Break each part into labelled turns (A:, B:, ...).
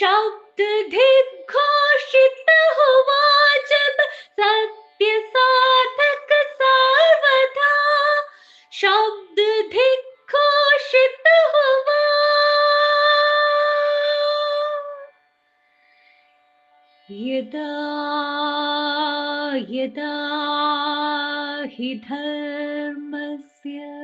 A: शब्द दिग्घोषित हुआ जब सत्य साधक सर्वथा। शब्द दिग्घोषित हुआ। यदा यदा हि धर्मस्य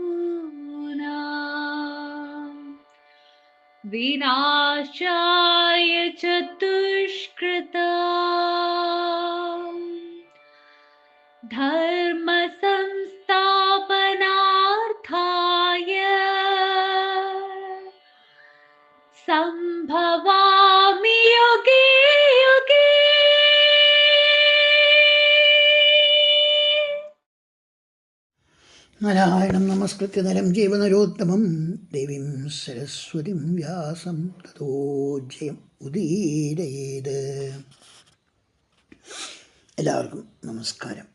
A: विनाशाय चतुष्कृता धर्मसंस्थापनार्थाय सम्भवात्
B: നാരായണം നമസ്കൃത്യ നരം ജീവനരോത്തമം ദേവീം സരസ്വതിം വ്യാസം തതോ ജയം ഉദീരയേത്. എല്ലാവർക്കും നമസ്കാരം.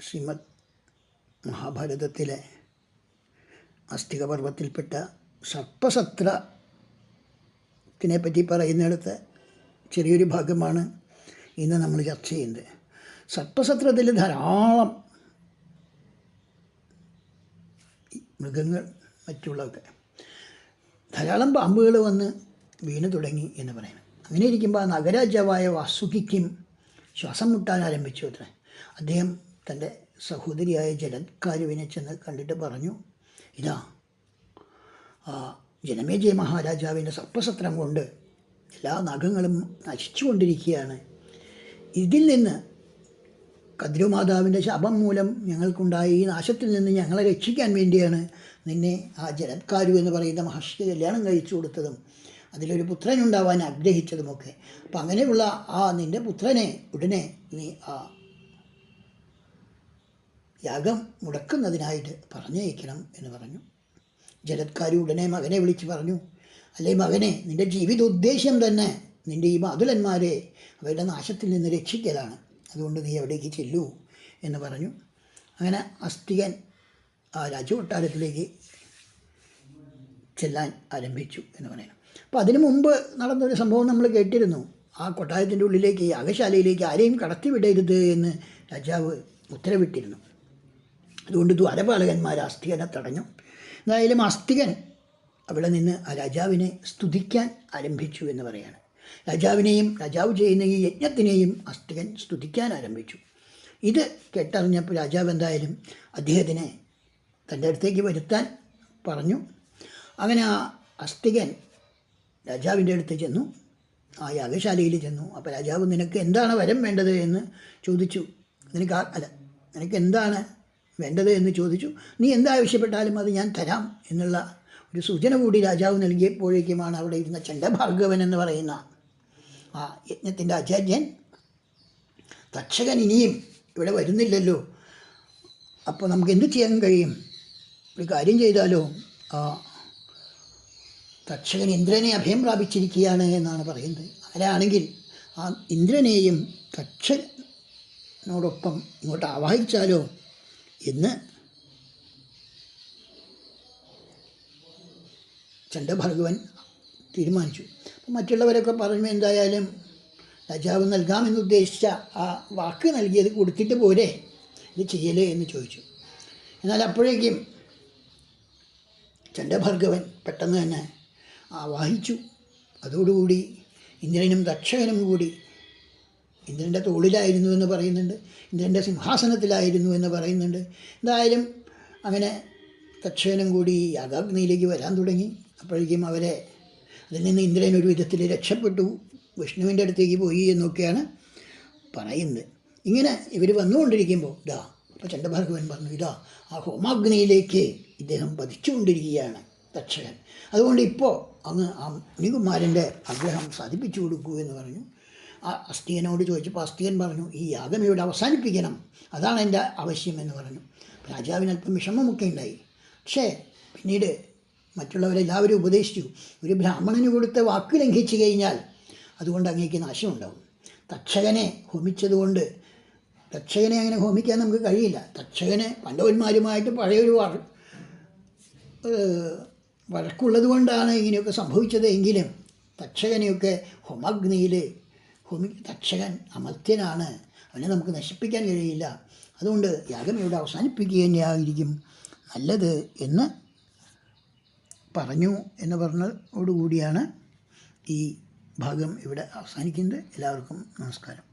B: ശ്രീമദ് മഹാഭാരതത്തിലെ അസ്ഥികപർവത്തിൽപ്പെട്ട സർപ്പസത്രത്തിനെ പറ്റി പറയുന്നിടത്ത് ചെറിയൊരു ഭാഗമാണ് ഇന്ന് നമ്മൾ ചർച്ച ചെയ്യുന്നത്. സർപ്പസത്രത്തിൽ ധാരാളം മൃഗങ്ങൾ മറ്റുള്ളതൊക്കെ ധാരാളം പാമ്പുകൾ വന്ന് വീണു തുടങ്ങി എന്ന് പറയുന്നു. അങ്ങനെ ഇരിക്കുമ്പോൾ നഗരാജാവായ വാസുകിക്കും ശ്വാസം മുട്ടാൻ ആരംഭിച്ചു അത്ര. അദ്ദേഹം തന്റെ സഹോദരിയായ ജലത്കാരുവിനെ ചെന്ന് കണ്ടിട്ട് പറഞ്ഞു ഇതാ ജനമേജയ മഹാരാജാവിന്റെ സർപ്പസത്രം കൊണ്ട് എല്ലാ നഖങ്ങളും നശിച്ചുകൊണ്ടിരിക്കുകയാണ്. ഇതിൽ നിന്ന് കദ്രുമാതാവിന്റെ ശാപം മൂലം ഞങ്ങൾക്കുണ്ടായ ഈ നാശത്തിൽ നിന്ന് ഞങ്ങളെ രക്ഷിക്കാൻ വേണ്ടിയാണ് നിന്നെ ആ ജലത്കാരു എന്ന് പറയുന്ന മഹർഷിക്ക് കല്യാണം കഴിച്ചു കൊടുത്തതും അതിലൊരു പുത്രനുണ്ടാവാൻ ആഗ്രഹിച്ചതുമൊക്കെ. അപ്പം അങ്ങനെയുള്ള ആ നിന്റെ പുത്രനെ ഉടനെ നീ ആ യാഗം മുടക്കുന്നതിനായിട്ട് പറഞ്ഞയക്കണം എന്ന് പറഞ്ഞു. ജലത്കാരി ഉടനെ മകനെ വിളിച്ച് പറഞ്ഞു അല്ലേ മകനെ നിന്റെ ജീവിതോദ്ദേശ്യം തന്നെ നിന്റെ ഈ മാതുലന്മാരെ അവരുടെ നാശത്തിൽ നിന്ന് രക്ഷിക്കലാണ്. അതുകൊണ്ട് നീ എവിടേക്ക് ചെല്ലൂ എന്ന് പറഞ്ഞു. അങ്ങനെ അസ്തികൻ ആ രാജകൊട്ടാരത്തിലേക്ക് ചെല്ലാൻ ആരംഭിച്ചു എന്ന് പറയുന്നു. അപ്പോൾ അതിനു മുമ്പ് നടന്നൊരു സംഭവം നമ്മൾ കേട്ടിരുന്നു. ആ കൊട്ടാരത്തിന്റെ ഉള്ളിലേക്ക് യാഗശാലയിലേക്ക് ആരെയും കടത്തിവിടരുത് എന്ന് രാജാവ് ഉത്തരവിട്ടിരുന്നു. അതുകൊണ്ട് ദ്വാരപാലകന്മാർ അസ്തികനെ തടഞ്ഞു. എന്തായാലും അസ്തികൻ അവിടെ നിന്ന് ആ രാജാവിനെ സ്തുതിക്കാൻ ആരംഭിച്ചു എന്ന് പറയാണ് രാജാവിനെയും രാജാവ് ചെയ്യുന്ന ഈ യജ്ഞത്തിനെയും അസ്തികൻ സ്തുതിക്കാൻ ആരംഭിച്ചു. ഇത് കേട്ടറിഞ്ഞപ്പോൾ രാജാവ് എന്തായാലും അദ്ദേഹത്തിനെ തന്റെ അടുത്തേക്ക് വരുത്താൻ പറഞ്ഞു. അങ്ങനെ ആ അസ്തികൻ രാജാവിന്റെ അടുത്ത് ചെന്നു. ആ യാഗശാലയിൽ ചെന്നു. അപ്പോൾ രാജാവ് നിനക്ക് എന്താണ് വരം വേണ്ടത്? എന്ന് ചോദിച്ചു. നിനക്ക് അല്ല നിനക്ക് എന്താണ് വേണ്ടത്? എന്ന് ചോദിച്ചു. നീ എന്താവശ്യപ്പെട്ടാലും അത് ഞാൻ തരാം എന്നുള്ള ഒരു സൂചന കൂടി രാജാവ് നൽകിയപ്പോഴേക്കുമാണ് അവിടെ ഇരുന്ന ചണ്ഡഭാർഗവൻ എന്ന് പറയുന്ന ആ യജ്ഞത്തിന്റെ ആചാര്യൻ തക്ഷകൻ ഇനിയും ഇവിടെ വരുന്നില്ലല്ലോ. അപ്പോൾ നമുക്ക് എന്ത് ചെയ്യാൻ കഴിയും? ഒരു കാര്യം ചെയ്താലോ? ആ തക്ഷകൻ ഇന്ദ്രനെ അഭയം പ്രാപിച്ചിരിക്കുകയാണ് എന്നാണ് പറയുന്നത്. അങ്ങനെയാണെങ്കിൽ ആ ഇന്ദ്രനെയും തക്ഷനോടൊപ്പം ഇങ്ങോട്ട് ആവാഹിച്ചാലോ എന്ന് ചണ്ഡഭാർഗവൻ തീരുമാനിച്ചു. മറ്റുള്ളവരൊക്കെ പറഞ്ഞു എന്തായാലും രാജാവ് നൽകാമെന്ന് ഉദ്ദേശിച്ച ആ വാക്ക് നൽകിയത് കൊടുത്തിട്ട് പോരെ ഇത് ചെയ്യലേ എന്ന് ചോദിച്ചു. എന്നാൽ അപ്പോഴേക്കും ചണ്ഡഭാർഗവൻ പെട്ടെന്ന് തന്നെ ആവാഹിച്ചു. അതോടുകൂടി ഇന്ദ്രനും ദക്ഷകനും കൂടി ഇന്ദ്രന്റെ തോളിലായിരുന്നു എന്ന് പറയുന്നുണ്ട് ഇന്ദ്രന്റെ സിംഹാസനത്തിലായിരുന്നു എന്ന് പറയുന്നുണ്ട്. എന്തായാലും അങ്ങനെ ദക്ഷകനും കൂടി യാഗാഗ്നിയിലേക്ക് വരാൻ തുടങ്ങി. അപ്പോഴേക്കും അവരെ അതിൽ നിന്ന് ഇന്ദ്രൻ ഒരു വിധത്തിൽ രക്ഷപ്പെട്ടു. വിഷ്ണുവിന്റെ അടുത്തേക്ക് പോയി എന്നൊക്കെയാണ് പറയുന്നത്. ഇങ്ങനെ ഇവർ വന്നുകൊണ്ടിരിക്കുമ്പോൾ ഇതാ അപ്പോൾ ചണ്ഡഭാർഗവൻ പറഞ്ഞു ഇതാ ആ ഹോമാഗ്നിയിലേക്ക് ഇദ്ദേഹം പതിച്ചുകൊണ്ടിരിക്കുകയാണ് തക്ഷകൻ. അതുകൊണ്ട് ഇപ്പോൾ അങ്ങ് ആ മുനികുമാരന്റെ ആഗ്രഹം സാധിപ്പിച്ചു കൊടുക്കൂ എന്ന് പറഞ്ഞു. ആ അസ്ഥികനോട് ചോദിച്ചപ്പോൾ അസ്ഥികൻ പറഞ്ഞു ഈ യാഗം ഇവിടെ അവസാനിപ്പിക്കണം. അതാണ് എന്റെ ആവശ്യം എന്ന് പറഞ്ഞു. രാജാവിന് അല്പം വിഷമമൊക്കെ ഉണ്ടായി. പക്ഷേ പിന്നീട് മറ്റുള്ളവരെല്ലാവരും ഉപദേശിച്ചു. ഒരു ബ്രാഹ്മണന് കൊടുത്ത വാക്ക് ലംഘിച്ചു കഴിഞ്ഞാൽ അതുകൊണ്ട് അങ്ങേക്ക് നാശമുണ്ടാവും. തക്ഷകനെ ഹോമിച്ചതുകൊണ്ട് തക്ഷകനെ അങ്ങനെ ഹോമിക്കാൻ നമുക്ക് കഴിയില്ല. തക്ഷകന് പണ്ഡവന്മാരുമായിട്ട് പഴയൊരു വഴ വഴക്കുള്ളത് കൊണ്ടാണ് ഇങ്ങനെയൊക്കെ സംഭവിച്ചത് എങ്കിലും തക്ഷകനെയൊക്കെ ഹോമാഗ്നിയിൽ ഹോമി തക്ഷകൻ അമർത്യനാണ്. അവനെ നമുക്ക് നശിപ്പിക്കാൻ കഴിയില്ല. അതുകൊണ്ട് യാഗം ഇവിടെ അവസാനിപ്പിക്കുക തന്നെയായിരിക്കും നല്ലത് എന്ന് പറഞ്ഞു എന്ന് പറഞ്ഞതോടുകൂടിയാണ് ഈ ഭാഗം ഇവിടെ അവസാനിക്കുന്നത്. എല്ലാവർക്കും നമസ്കാരം.